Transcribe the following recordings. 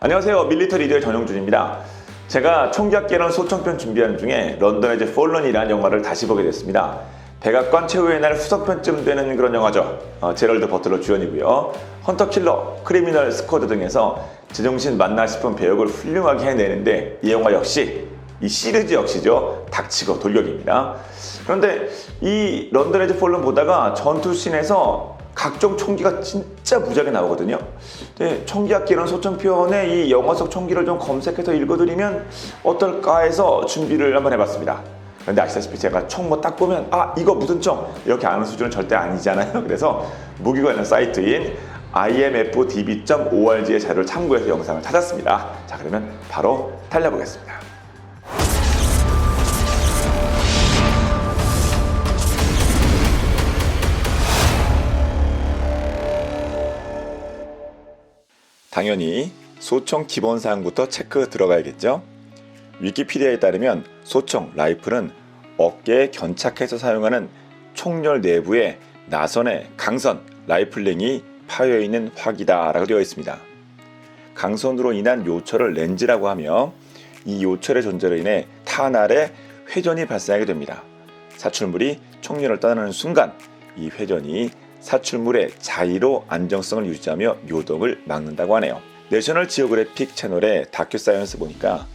안녕하세요. 밀리터리 리더의 전용준입니다. 제가 총기학개론 소총편 준비하는 중에 런던의 이제 폴런이라는 영화를 다시 보게 됐습니다. 백악관 최후의 날 후속편쯤 되는 그런 영화죠. 어, 제럴드 버틀러 주연이고요. 헌터 킬러, 크리미널 스쿼드 등에서 제정신 맞나 싶은 배역을 훌륭하게 해내는데 이 영화 역시 이 시리즈 역시죠. 닥치고 돌격입니다. 그런데 이 이제 폴런 보다가 전투씬에서 각종 총기가 진짜 무지하게 나오거든요. 네, 총기학기는 소총편의 이속 총기를 좀 검색해서 읽어드리면 어떨까 해서 준비를 한번 해봤습니다. 근데 아시다시피 제가 총 뭐 딱 보면 아 이거 무슨 총 이렇게 아는 수준은 절대 아니잖아요. 그래서 무기 관련 사이트인 imfdb.org의 자료를 참고해서 영상을 찾았습니다. 자 그러면 바로 달려보겠습니다. 당연히 소총 기본 사항부터 체크 들어가야겠죠. 위키피디아에 따르면 소총 라이플은 어깨에 견착해서 사용하는 총열 내부에 나선의 강선 라이플링이 파여 있는 화기다라고 되어 있습니다. 강선으로 인한 요철을 렌즈라고 하며 이 요철의 존재로 인해 탄알에 회전이 발생하게 됩니다. 사출물이 총열을 떠나는 순간 이 회전이 사출물의 자의로 안정성을 유지하며 요동을 막는다고 하네요. 내셔널 지오그래픽 채널의 다큐 사이언스 보니까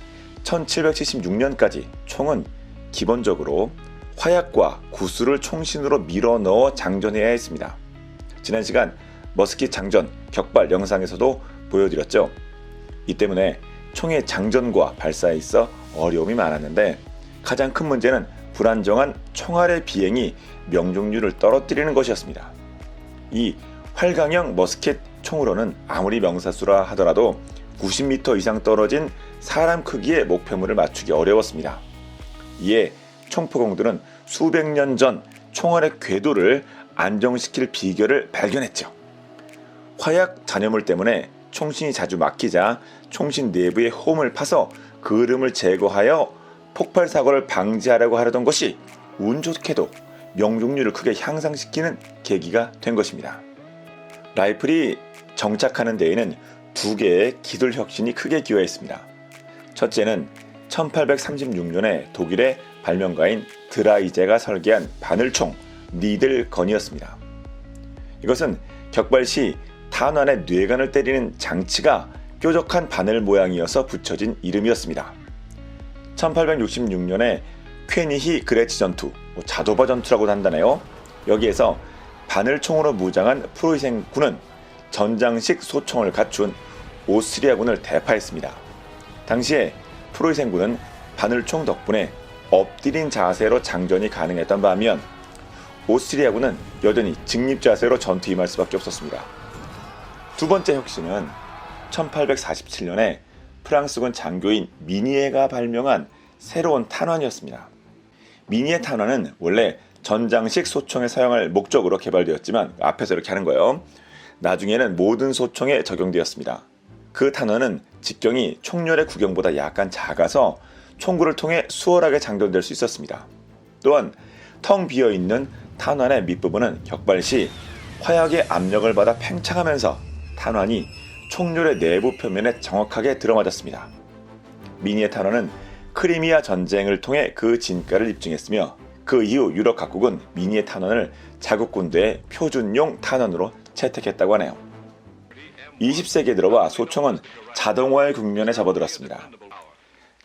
1776년까지 총은 기본적으로 화약과 구슬을 총신으로 밀어 넣어 장전해야 했습니다. 지난 시간 머스킷 장전 격발 영상에서도 보여드렸죠. 이 때문에 총의 장전과 발사에 있어 어려움이 많았는데 가장 큰 문제는 불안정한 총알의 비행이 명중률을 떨어뜨리는 것이었습니다. 이 활강형 머스켓 총으로는 아무리 명사수라 하더라도 90m 이상 떨어진 사람 크기의 목표물을 맞추기 어려웠습니다. 이에 총포공들은 수백 년 전 총알의 궤도를 안정시킬 비결을 발견했죠. 화약 잔여물 때문에 총신이 자주 막히자 총신 내부의 홈을 파서 그름을 제거하여 폭발 사고를 방지하려고 하려던 것이 운 좋게도 명중률을 크게 향상시키는 계기가 된 것입니다. 라이플이 정착하는 데에는 두 개의 기술 혁신이 크게 기여했습니다. 첫째는 1836년에 독일의 발명가인 드라이제가 설계한 바늘총 니들건이었습니다. 이것은 격발 시 탄환의 뇌관을 때리는 장치가 뾰족한 바늘 모양이어서 붙여진 이름이었습니다. 1866년에 쾌니히 그레치 전투, 뭐 자도바 전투라고도 한다네요. 여기에서 바늘총으로 무장한 프로이센군은 전장식 소총을 갖춘 오스트리아 군을 대파했습니다. 당시에 프로이센군은 바늘총 덕분에 엎드린 자세로 장전이 가능했던 반면 오스트리아 군은 여전히 직립 자세로 전투 임할 수밖에 없었습니다. 두 번째 혁신은 1847년에 프랑스군 장교인 미니에가 발명한 새로운 탄환이었습니다. 미니에 탄환은 원래 전장식 소총에 사용할 목적으로 개발되었지만 앞에서 이렇게 하는 거예요. 나중에는 모든 소총에 적용되었습니다. 그 탄환은 직경이 총열의 구경보다 약간 작아서 총구를 통해 수월하게 장전될 수 있었습니다. 또한 텅 비어 있는 탄환의 밑부분은 격발 시 화약의 압력을 받아 팽창하면서 탄환이 총열의 내부 표면에 정확하게 들어맞았습니다. 미니의 탄환은 크리미아 전쟁을 통해 그 진가를 입증했으며 그 이후 유럽 각국은 미니의 탄환을 자국 군대의 표준용 탄환으로 채택했다고 하네요. 20세기에 들어와 소총은 자동화의 국면에 접어들었습니다.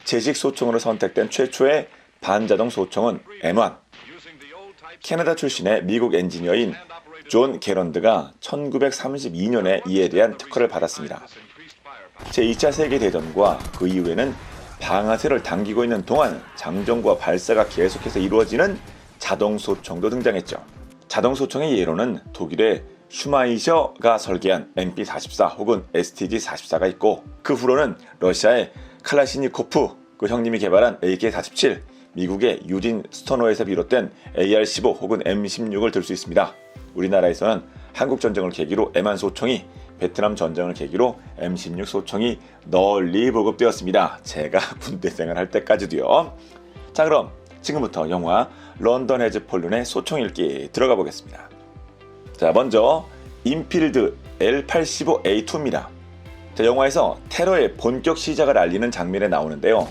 제식 소총으로 선택된 최초의 반자동 소총은 M1. 캐나다 출신의 미국 엔지니어인 존 게런드가 1932년에 이에 대한 특허를 받았습니다. 제2차 세계대전과 그 이후에는 방아쇠를 당기고 있는 동안 장전과 발사가 계속해서 이루어지는 자동소총도 등장했죠. 자동소총의 예로는 독일의 슈마이셔가 설계한 MP44 혹은 STG44가 있고 그 후로는 러시아의 칼라시니코프 그 형님이 개발한 AK47 미국의 유진 스토너에서 비롯된 AR-15 혹은 M16을 들 수 있습니다. 우리나라에서는 한국 전쟁을 계기로 M1 소총이 베트남 전쟁을 계기로 M16 소총이 널리 보급되었습니다. 제가 군대 생활할 때까지도요. 자 그럼 지금부터 영화 런던 헤즈 폴룬의 소총 읽기 들어가 보겠습니다. 자 먼저 인필드 L85A2입니다. 자, 영화에서 테러의 본격 시작을 알리는 장면에 나오는데요.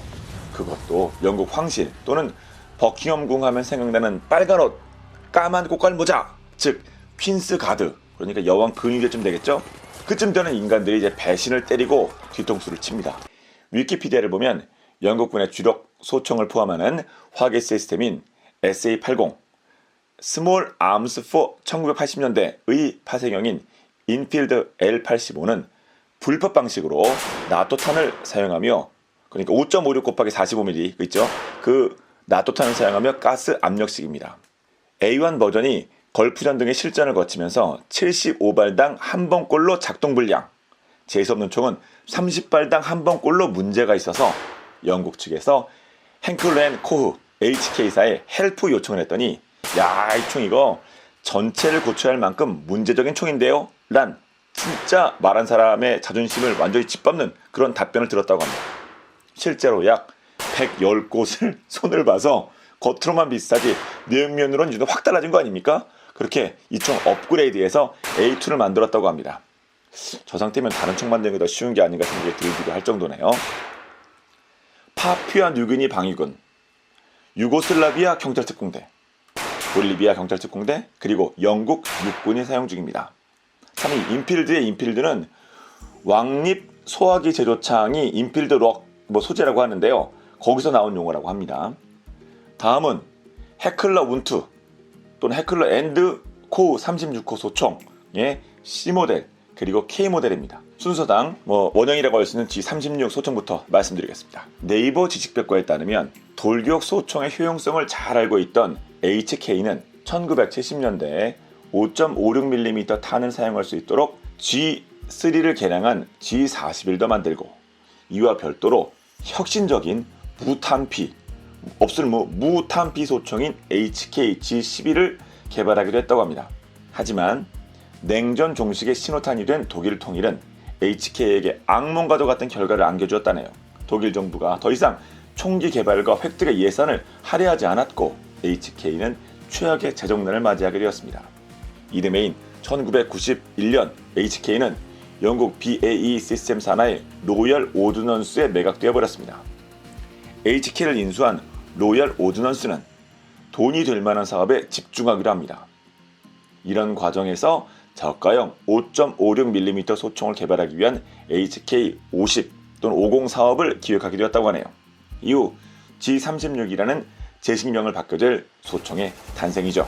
그것도 영국 황실 또는 버킹엄궁 하면 생각나는 빨간 옷, 까만 꽃갈 모자, 즉 퀸스 가드. 그러니까 여왕 근위대쯤 되겠죠? 그쯤 되는 인간들이 이제 배신을 때리고 뒤통수를 칩니다. 위키피디아를 보면 영국군의 주력 소총을 포함하는 화계 시스템인 SA-80, 스몰 암스 4 1980년대의 파생형인 인필드 L85는 불법 방식으로 나토탄을 사용하며 그러니까 5.56 곱하기 45mm 그 있죠? 그 나토탄을 사용하며 가스 압력식입니다. A1 버전이 걸프전 등의 실전을 거치면서 75발당 한 번꼴로 작동 불량, 재수없는 총은 30발당 한 번꼴로 문제가 있어서 영국 측에서 행클랜 코흐 HK사에 헬프 요청을 했더니 야 이 총 이거 전체를 고쳐야 할 만큼 문제적인 총인데요 란 진짜 말한 사람의 자존심을 완전히 짓밟는 그런 답변을 들었다고 합니다. 실제로 약 110곳을 손을 봐서 겉으로만 비슷하지 내용면으로는 이제 확 달라진 거 아닙니까? 그렇게 이총 업그레이드해서 A2를 만들었다고 합니다. 저 상태면 다른 총 만드는 게 더 쉬운 게 아닌가 생각이 들기도 할 정도네요. 파푸아 뉴기니 방위군, 유고슬라비아 경찰특공대, 볼리비아 경찰특공대, 그리고 영국 육군이 사용 중입니다. 3위 인필드의 인필드는 왕립 소화기 제조창이 인필드 럭 뭐 소재라고 하는데요. 거기서 나온 용어라고 합니다. 다음은 해클러 운투 또는 해클러 앤드 코우 36호 소총의 C 모델 그리고 K 모델입니다. 순서당 뭐 원형이라고 할 수 있는 G36 소총부터 말씀드리겠습니다. 네이버 지식백과에 따르면 돌격 소총의 효용성을 잘 알고 있던 HK는 1970년대에 5.56mm 탄을 사용할 수 있도록 G3를 개량한 G41도 만들고 이와 별도로 혁신적인 무탄피 없을 무, 무탄피 소총인 HK G12를 개발하기도 했다고 합니다. 하지만 냉전 종식의 신호탄이 된 독일 통일은 HK에게 악몽과도 같은 결과를 안겨주었다네요. 독일 정부가 더 이상 총기 개발과 획득의 예산을 할애하지 않았고 HK는 최악의 재정난을 맞이하게 되었습니다. 이듬해인 1991년 HK는 영국 BAE 시스템 산하의 로열 오드넌스에 매각되어 버렸습니다. HK를 인수한 로열 오드넌스는 돈이 될 만한 사업에 집중하기로 합니다. 이런 과정에서 저가형 5.56mm 소총을 개발하기 위한 HK50 또는 50 사업을 기획하기로 했다고 하네요. 이후 G36이라는 제식명을 바꿔줄 소총의 탄생이죠.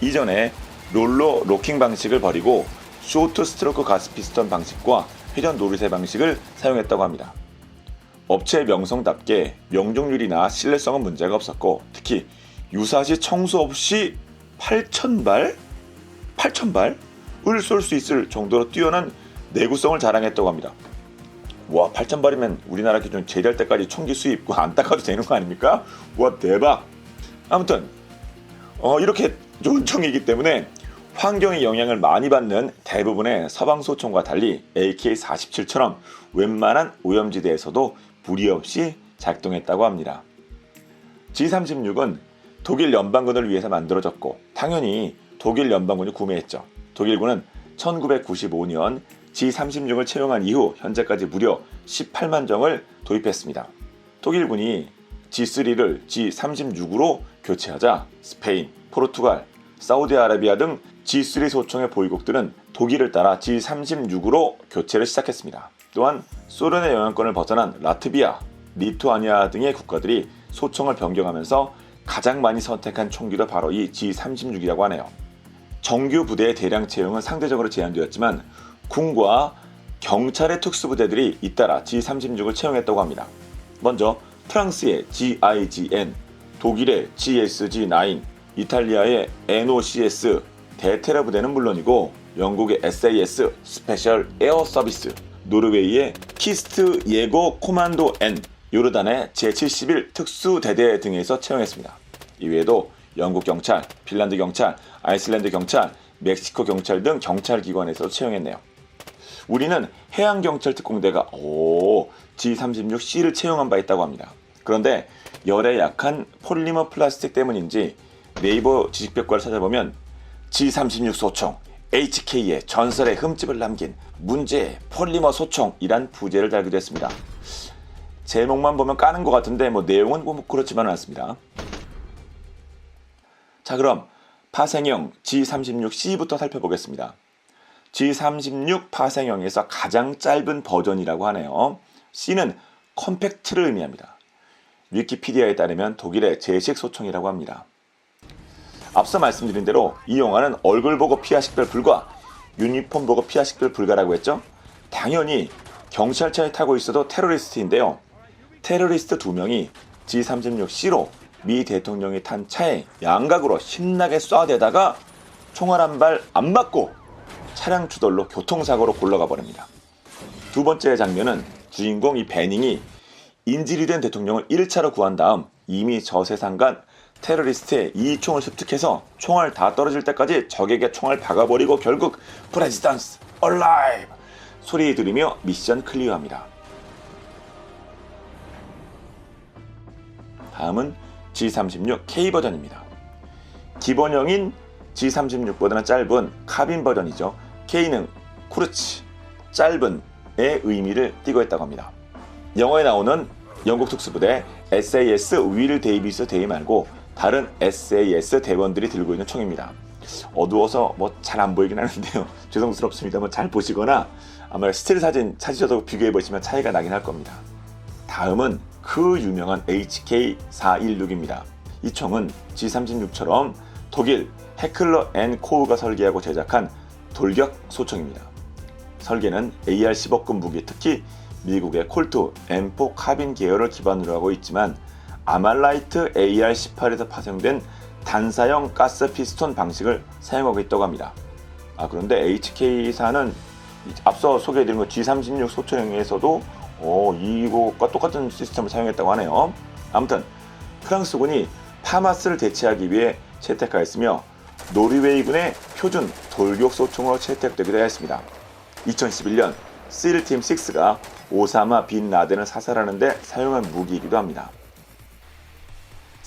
이전에 롤러 로킹 방식을 버리고 쇼트 스트로크 가스 피스톤 방식과 회전 노르쇠 방식을 사용했다고 합니다. 업체 명성답게 명중률이나 신뢰성은 문제가 없었고 특히 유사시 청소 없이 8,000발? 8,000발을 쏠 수 있을 정도로 뛰어난 내구성을 자랑했다고 합니다. 와 8,000발이면 우리나라 기준 제대할 때까지 총기 수입 안 닦아도 되는 거 아닙니까? 와 대박! 아무튼 어, 이렇게 좋은 총이기 때문에 환경의 영향을 많이 받는 대부분의 서방 소총과 달리 AK-47처럼 웬만한 오염지대에서도 무리 없이 작동했다고 합니다. G36은 독일 연방군을 위해서 만들어졌고 당연히 독일 연방군이 구매했죠. 독일군은 1995년 G36을 채용한 이후 현재까지 무려 18만 정을 도입했습니다. 독일군이 G3를 G36으로 교체하자 스페인, 포르투갈, 사우디아라비아 등 G3 소총의 보유국들은 독일을 따라 G36으로 교체를 시작했습니다. 또한 소련의 영향권을 벗어난 라트비아, 리투아니아 등의 국가들이 소총을 변경하면서 가장 많이 선택한 총기도 바로 이 G36이라고 하네요. 정규 부대의 대량 채용은 상대적으로 제한되었지만 군과 경찰의 특수부대들이 잇따라 G36을 채용했다고 합니다. 먼저 프랑스의 GIGN, 독일의 GSG9, 이탈리아의 NOCS, 대테러 부대는 물론이고 영국의 SAS 스페셜 에어 서비스, 노르웨이의 키스트 예고 코만도 N, 요르단의 제71 특수대대 등에서 채용했습니다. 이외에도 영국 경찰, 핀란드 경찰, 아이슬란드 경찰, 멕시코 경찰 등 경찰 기관에서 채용했네요. 우리는 해양경찰 특공대가 오 G36C를 채용한 바 있다고 합니다. 그런데 열에 약한 폴리머 플라스틱 때문인지 네이버 지식백과를 찾아보면 G36 소총, HK의 전설의 흠집을 남긴 문제의 폴리머 소총이란 부제를 달기도 했습니다. 제목만 보면 까는 것 같은데 뭐 내용은 뭐 그렇지만은 않습니다. 자 그럼 파생형 G36C부터 살펴보겠습니다. G36 파생형에서 가장 짧은 버전이라고 하네요. C는 컴팩트를 의미합니다. 위키피디아에 따르면 독일의 제식 소총이라고 합니다. 앞서 말씀드린 대로 이 영화는 얼굴 보고 피하 식별 불가, 유니폼 보고 피하 식별 불가라고 했죠? 당연히 경찰차에 타고 있어도 테러리스트인데요. 테러리스트 두 명이 G36C로 미 대통령이 탄 차에 양각으로 신나게 쏴대다가 총알 한 발 안 맞고 차량 추돌로 교통사고로 굴러가 버립니다. 두 번째 장면은 주인공 이 베닝이 인질이 된 대통령을 1차로 구한 다음 이미 저 세상 간 테러리스트의 이 총을 습득해서 총알 다 떨어질 때까지 적에게 총알 박아버리고 결국 프레지던스 얼라이브 소리 들으며 미션 클리어합니다. 다음은 G36K 버전입니다. 기본형인 G36보다는 짧은 카빈 버전이죠. K는 쿠르치, 짧은의 의미를 띠고 있다고 합니다. 영어에 나오는 영국 특수부대 SAS 윌 데이비스 대위 말고 다른 SAS 대원들이 들고 있는 총입니다. 어두워서 뭐 잘 안 보이긴 하는데요. 죄송스럽습니다만 잘 보시거나 아마 스틸 사진 찾으셔도 비교해 보시면 차이가 나긴 할 겁니다. 다음은 그 유명한 HK416입니다. 이 총은 G36처럼 독일 헤클러 앤 코우가 설계하고 제작한 돌격 소총입니다. 설계는 AR-15급 무기 특히 미국의 콜트 M4 카빈 계열을 기반으로 하고 있지만 아말라이트 AR-18에서 파생된 단사형 가스 피스톤 방식을 사용하고 있다고 합니다. 아, 그런데 HK4는 앞서 소개해드린 것 G36 소총에서도 어, 이것과 똑같은 시스템을 사용했다고 하네요. 아무튼 프랑스군이 파마스를 대체하기 위해 채택하였으며 노르웨이군의 표준 돌격 소총으로 채택되기도 했습니다. 2011년 실팀 6가 오사마 빈 라덴을 사살하는데 사용한 무기이기도 합니다.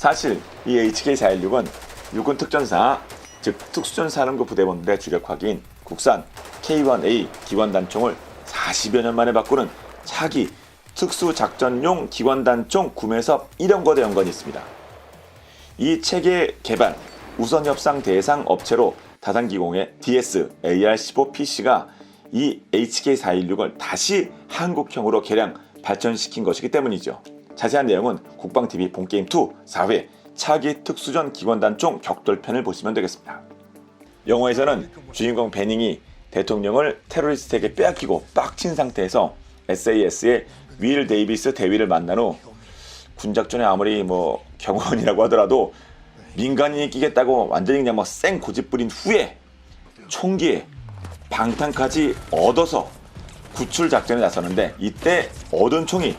사실 이 HK416은 육군 특전사, 즉 특수전사령부 부대원들의 주력화기인 국산 K1A 기관 단총을 40여 년 만에 바꾸는 차기 특수작전용 기관 단총 구매 사업 1연거대 연관이 있습니다. 이 체계 개발 우선 협상 대상 업체로 다산기공의 DS AR-15PC가 이 HK416을 다시 한국형으로 개량 발전시킨 것이기 때문이죠. 자세한 내용은 국방TV 본게임 2 4회 차기 특수전 기관단총 격돌편을 보시면 되겠습니다. 영화에서는 주인공 베닝이 대통령을 테러리스트에게 빼앗기고 빡친 상태에서 SAS의 윌 데이비스 대위를 만난 후 군작전에 아무리 뭐 경호원이라고 하더라도 민간인이 끼겠다고 완전히 그냥 뭐쌩 고집 부린 후에 총기에 방탄까지 얻어서 구출 작전에 나섰는데 이때 얻은 총이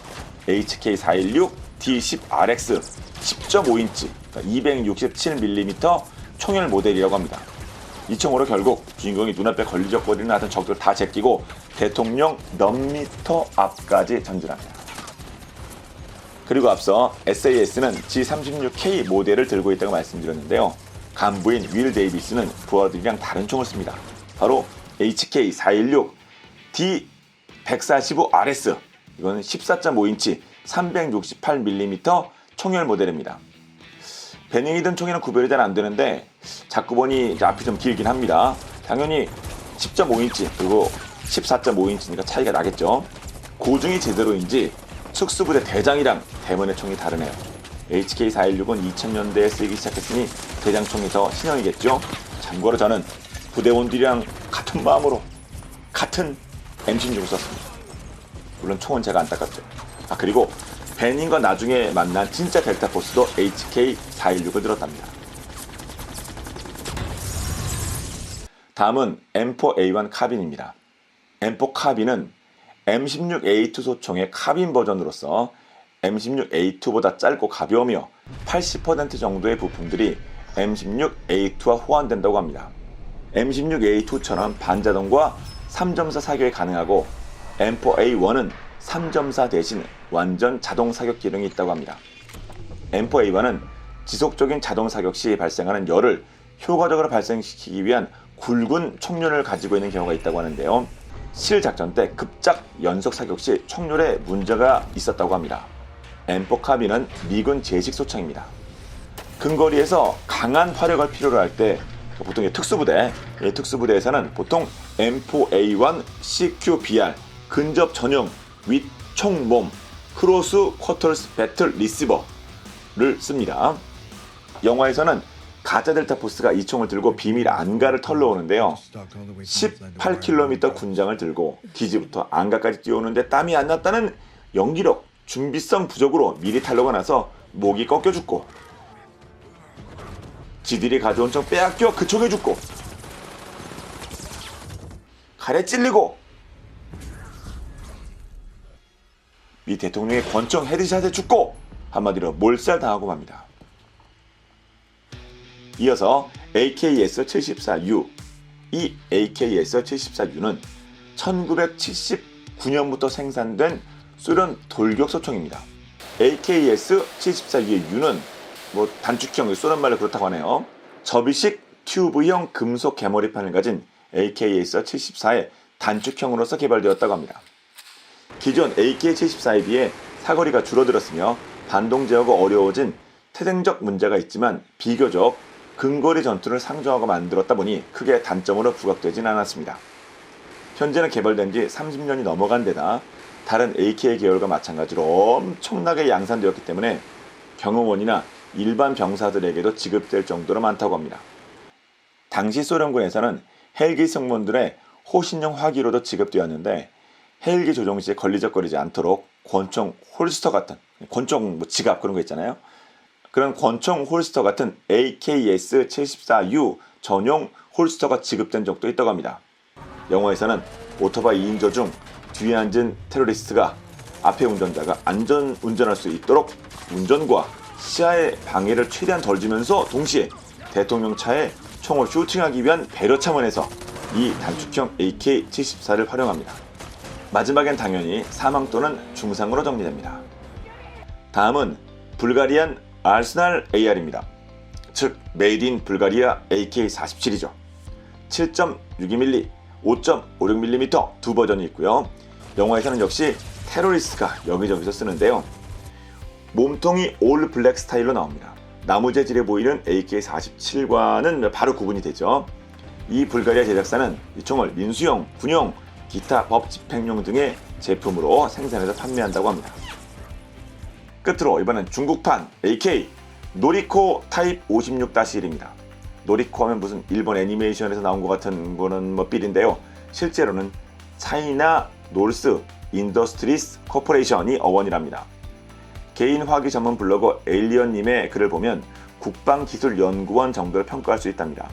HK416 D10RX 10.5인치 267mm 총열 모델이라고 합니다. 이 총으로 결국 주인공이 눈앞에 걸리적거리는 하여튼 적들 다 제끼고 대통령 몇 미터 앞까지 전진합니다. 그리고 앞서 SAS는 G36K 모델을 들고 있다고 말씀드렸는데요. 간부인 윌 데이비스는 부하들이랑 다른 총을 씁니다. 바로 HK416 D145RS 이거는 14.5인치 368mm 총열 모델입니다. 베닝이 든 총에는 구별이 잘 안 되는데 자꾸 보니 앞이 좀 길긴 합니다. 당연히 10.5인치 그리고 14.5인치니까 차이가 나겠죠. 고중이 제대로인지 특수부대 대장이랑 대문의 총이 다르네요. HK416은 2000년대에 쓰이기 시작했으니 대장총이 더 신형이겠죠. 참고로 저는 부대원들이랑 같은 마음으로 같은 M16을 썼습니다. 물론 총은 제가 안 닦았죠. 아 그리고 베닝과 나중에 만난 진짜 델타 포스도 HK416을 들었답니다. 다음은 M4A1 카빈입니다. M4 카빈은 M16A2 소총의 카빈 버전으로서 M16A2보다 짧고 가벼우며 80% 정도의 부품들이 M16A2와 호환된다고 합니다. M16A2처럼 반자동과 3.4 사격이 가능하고 M4A1은 3.4 대신 완전 자동 사격 기능이 있다고 합니다. M4A1은 지속적인 자동 사격 시 발생하는 열을 효과적으로 발생시키기 위한 굵은 총륜을 가지고 있는 경우가 있다고 하는데요. 실 작전 때 급작 연속 사격 시 총률에 문제가 있었다고 합니다. M4 카비는 미군 제식 소총입니다. 근거리에서 강한 화력을 필요로 할 때 보통 이 특수부대, 이 특수부대에서는 보통 M4A1 CQBR 근접 전용 윗 총몸 크로스 쿼터스 배틀 리시버를 씁니다. 영화에서는 가짜 델타 포스가 이 총을 들고 비밀 안가를 털러 오는데요. 18km 군장을 들고 기지부터 안가까지 뛰어오는데 땀이 안 났다는 연기력, 준비성 부족으로 미리 탈로가 나서 목이 꺾여 죽고 지들이 가져온 총 빼앗겨 그 총에 죽고 칼에 찔리고 미 대통령의 권총 헤드샷에 죽고 한마디로 몰살당하고 맙니다. 이어서 AKS-74U 이 AKS-74U는 1979년부터 생산된 소련 돌격 소총입니다. AKS-74U의 U는 뭐 단축형 소련 말로 그렇다고 하네요. 접이식 튜브형 금속 개머리판을 가진 AKS-74의 단축형으로서 개발되었다고 합니다. 기존 AK-74에 비해 사거리가 줄어들었으며 반동 제어가 어려워진 태생적 문제가 있지만 비교적 근거리 전투를 상정하고 만들었다 보니 크게 단점으로 부각되진 않았습니다. 현재는 개발된 지 30년이 넘어간 데다 다른 AK 계열과 마찬가지로 엄청나게 양산되었기 때문에 경호원이나 일반 병사들에게도 지급될 정도로 많다고 합니다. 당시 소련군에서는 헬기 승무원들의 호신용 화기로도 지급되었는데 헬기 조종 시에 걸리적거리지 않도록 권총 홀스터 같은 권총 뭐 지갑 그런 거 있잖아요. 그런 권총 홀스터 같은 AKS-74U 전용 홀스터가 지급된 적도 있다고 합니다. 영화에서는 오토바이 2인조 중 뒤에 앉은 테러리스트가 앞에 운전자가 안전 운전할 수 있도록 운전과 시야의 방해를 최대한 덜 주면서 동시에 대통령 차에 총을 슈팅하기 위한 배려 차원에서 이 단축형 AK-74를 활용합니다. 마지막엔 당연히 사망 또는 중상으로 정리됩니다. 다음은 불가리안 아스날 AR입니다. 즉 메이드 인 불가리아 AK-47이죠. 7.62mm, 5.56mm 두 버전이 있고요. 영화에서는 역시 테러리스트가 여기저기서 쓰는데요. 몸통이 올 블랙 스타일로 나옵니다. 나무 재질에 보이는 AK-47과는 바로 구분이 되죠. 이 불가리아 제작사는 이 총을 민수용, 군용, 기타 법 집행용 등의 제품으로 생산해서 판매한다고 합니다. 끝으로 이번엔 중국판 AK 노리코 타입 56-1입니다. 노리코 하면 무슨 일본 애니메이션에서 나온 것 같은 거는 뭐 삘인데요. 실제로는 차이나 놀스 인더스트리스 코퍼레이션이 어원이랍니다. 개인 화기 전문 블로거 에일리언님의 글을 보면 국방기술연구원 정도를 평가할 수 있답니다.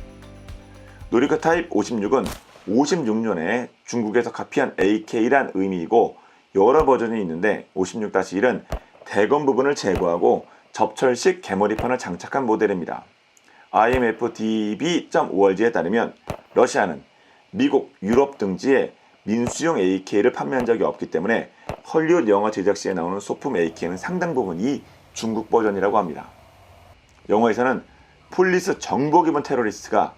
노리코 타입 56은 56년에 중국에서 카피한 AK란 의미이고 여러 버전이 있는데 56-1은 대검 부분을 제거하고 접철식 개머리판을 장착한 모델입니다. IMF DB.org에 따르면 러시아는 미국, 유럽 등지에 민수용 AK를 판매한 적이 없기 때문에 헐리우드 영화 제작 시에 나오는 소품 AK는 상당 부분 이 중국 버전이라고 합니다. 영화에서는 폴리스 정복 입은 테러리스트가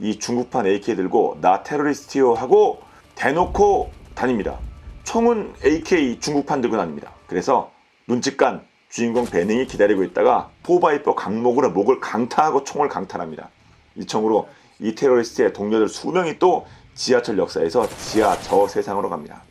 이 중국판 AK 들고 나 테러리스트요 하고 대놓고 다닙니다. 총은 AK 중국판 들고 다닙니다. 그래서 눈치깐 주인공 베닝이 기다리고 있다가 포바이퍼 강목으로 목을 강타하고 총을 강탈합니다. 이 총으로 이 테러리스트의 동료들 수명이 또 지하철 역사에서 지하 저 세상으로 갑니다.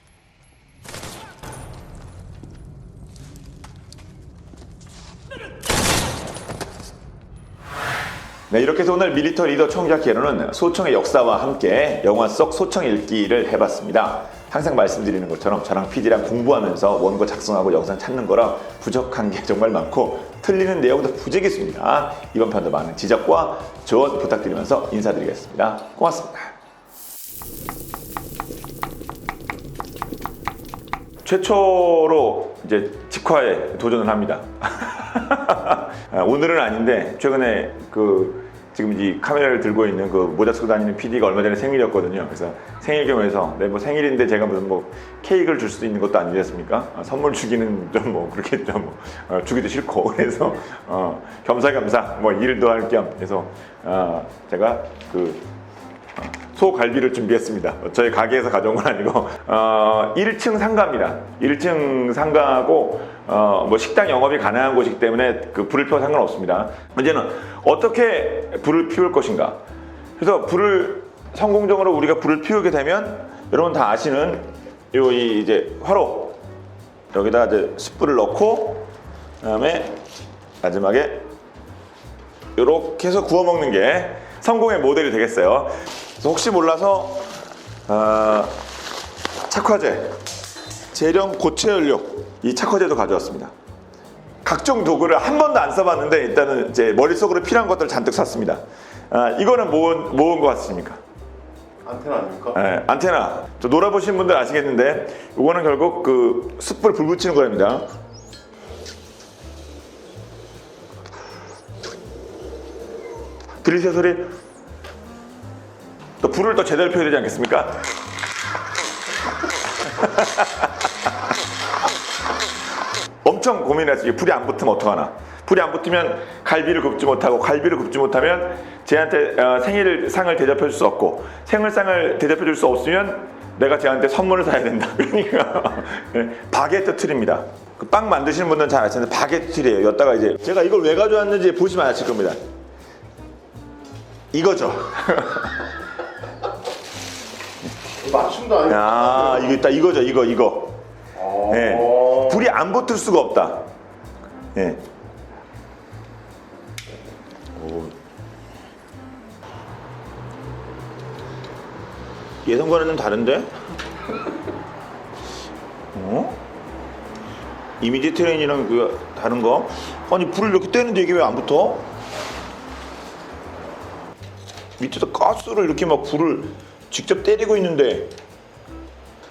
네, 이렇게 해서 오늘 밀리터 리더 총작 기회로는 소총의 역사와 함께 영화 속 소총 읽기를 해봤습니다. 항상 말씀드리는 것처럼 저랑 PD랑 공부하면서 원고 작성하고 영상 찾는 거라 부족한 게 정말 많고 틀리는 내용도 있습니다. 이번 편도 많은 지적과 조언 부탁드리면서 인사드리겠습니다. 고맙습니다. 최초로 이제 직화에 도전을 합니다. 아, 오늘은 아닌데 최근에 그 지금 이 카메라를 들고 있는 그 모자 쓰고 다니는 PD가 얼마 전에 생일이었거든요. 그래서 생일 겸해서 네, 뭐 생일인데 제가 무슨 뭐 케이크를 줄 수도 있는 것도 아니겠습니까? 아, 선물 주기는 좀 뭐 그렇게 좀 뭐, 어, 주기도 싫고 그래서 어, 겸사겸사 뭐 일도 할겸 해서 어, 제가 그 어, 소갈비를 준비했습니다. 저희 가게에서 가져온 건 아니고 어, 1층 상가입니다. 1층 상가하고 어, 뭐 식당 영업이 가능한 곳이기 때문에 그 불을 피워 상관없습니다. 문제는 어떻게 불을 피울 것인가. 그래서 불을 성공적으로 우리가 불을 피우게 되면 여러분 다 아시는 요 이 이제 화로 여기다 이제 숯불을 넣고 그다음에 마지막에 이렇게 해서 구워 먹는 게 성공의 모델이 되겠어요. 그래서 혹시 몰라서 어, 착화제, 재령 고체 연료 이 착화제도 가져왔습니다. 각종 도구를 한 번도 안 써봤는데 일단은 이제 머릿속으로 필요한 것들 잔뜩 샀습니다. 아, 이거는 모은 모은 것 같습니까? 안테나 아닙니까? 예, 안테나. 저 놀아보신 분들 아시겠는데 이거는 결국 그 숯불 불 붙이는 거랍니다. 들리세요 소리? 또 불을 또 제대로 피워야 되지 않겠습니까? 엄청 고민했어요. 불이 안 붙으면 어떡하나. 불이 안 붙으면 갈비를 굽지 못하고 갈비를 굽지 못하면 쟤한테 어, 생일 상을 대접해 줄 수 없고 생일상을 대접해 줄 수 없으면 내가 쟤한테 선물을 사야 된다. 그러니까 네, 바게트 틀입니다. 그 빵 만드시는 분들은 잘 아시는데 바게트 틀이에요. 여기다가 이제 제가 이걸 왜 가져왔는지 보시면 아실 겁니다. 이거죠. 맞춤도 아니고. 아 이거 있다 이거죠 이거 이거. 어. 예. 불이 안 붙을 수가 없다. 예. 오. 예상과는 좀 다른데? 어? 이미지 트레인이랑 그 다른 거? 아니 불을 이렇게 떼는데 이게 왜 안 붙어? 밑에서 가스를 이렇게 막 불을 직접 때리고 있는데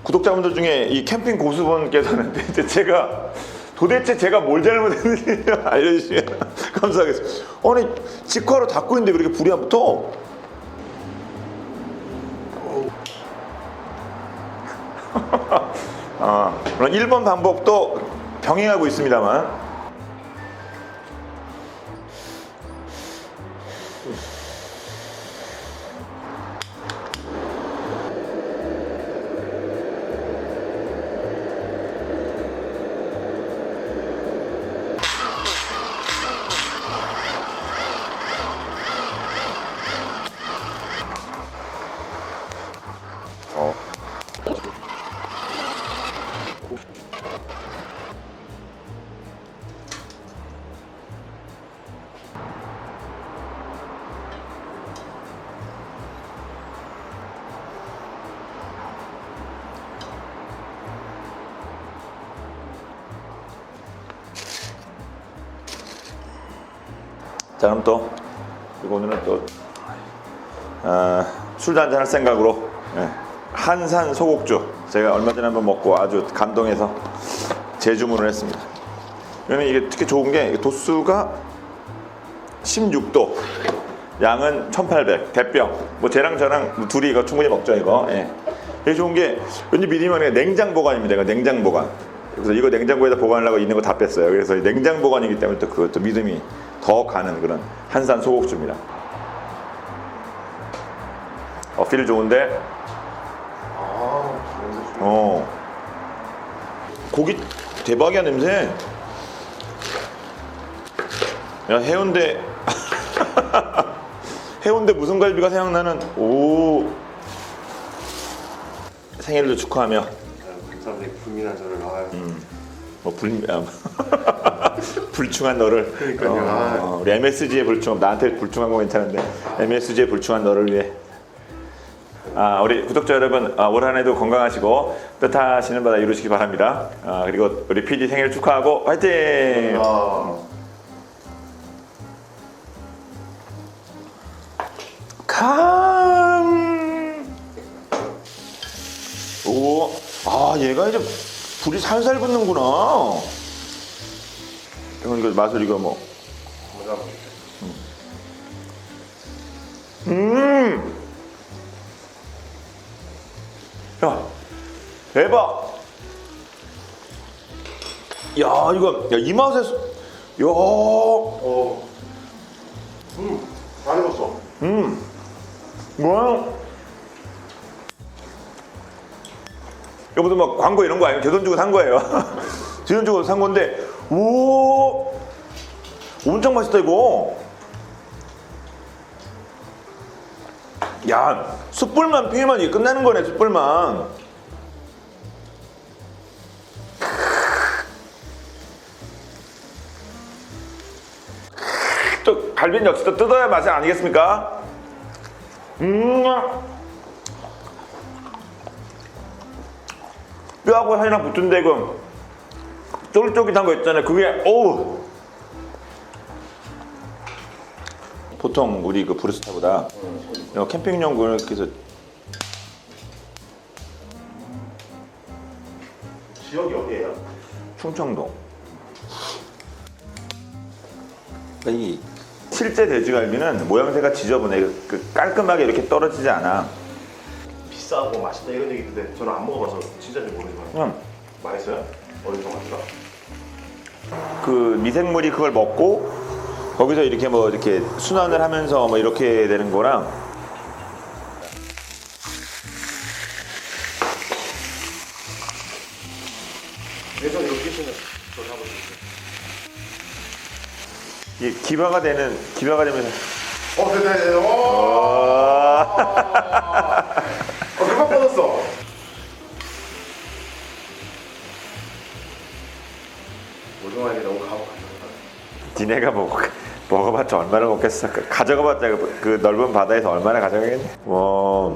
구독자분들 중에 이 캠핑 고수분께서는 이제 제가 도대체 제가 뭘 잘못했는지 알려주시면 감사하겠습니다. 아니 직화로 닫고 있는데 왜 이렇게 불이 안 붙어? 아, 물론 1번 방법도 병행하고 있습니다만 자 그럼 또 그리고 오늘은 또 아, 술도 한잔 할 생각으로 예, 한산 소곡주. 제가 얼마 전에 한번 먹고 아주 감동해서 재주문을 했습니다. 왜냐면 이게 특히 좋은 게 도수가 16도 양은 1800 대병. 뭐 쟤랑 저랑 둘이 이거 충분히 먹죠 이거. 예. 이게 좋은 게 왠지 미니멀이 냉장 보관입니다 이거 냉장 보관. 그래서 이거 냉장고에다 보관하려고 있는 거 다 뺐어요. 그래서 냉장 보관이기 때문에 또 그것도 믿음이 더 가는 그런 한산 소곡주입니다. 어, 필 좋은데? 아. 어. 고기 대박이야 냄새. 야 해운대. 해운대 무슨 갈비가 생각나는? 오. 생일도 축하하며. 아유, 감사합니다. 불미난 저를 아유. 뭐 불, 아, 불충한 너를 그러니까요. 아. 어, 우리 MSG의 불충 나한테 불충한 거 괜찮은데 MSG의 불충한 너를 위해 아, 우리 구독자 여러분 아, 올 한해도 건강하시고 뜻하시는 바다 이루시기 바랍니다 아, 그리고 우리 PD 생일 축하하고 화이팅 아, 감. 오, 아 얘가 이제 불이 살살 붙는구나. 이건 이거 맛을 이거 뭐. 음. 음. 야, 대박. 야, 이거 야, 이 맛에 야. 어. 음. 잘 익었어. 음. 뭐야? 여보도 막 뭐 광고 이런 거 아니에요? 제 돈 주고 산 거예요. 제 돈 주고 산 건데 오 엄청 맛있다 이거. 야 숯불만 피우면 이게 끝나는 거네 숯불만. 또 갈비는 역시 또 뜯어야 맛이 아니겠습니까? 음. 뼈하고 살이랑 붙은데 그 쫄깃쫄깃한 거 있잖아요. 그게 어우. 보통 우리 그 브루스타보다 이 캠핑용 그 그래서 지역이 어디예요? 충청도. 그러니까 이 실제 돼지갈비는 모양새가 지저분해. 그 깔끔하게 이렇게 떨어지지 않아. 비싸고 맛있다 이런 얘기 있는데 저는 안 먹어봐서 진짜인지 모르지만 그냥 맛있어요? 어디서 맛있어? 그 미생물이 그걸 먹고 거기서 이렇게 뭐 이렇게 순환을 하면서 뭐 이렇게 되는 거랑 그래서 있어요. 이게 기화가 되는 기화가 되면서 어 됐다 됐다. 오. 니네가 뭐 먹어봤자 얼마나 먹겠어? 그 가져가봤자 그, 그 넓은 바다에서 얼마나 가져가겠니? 와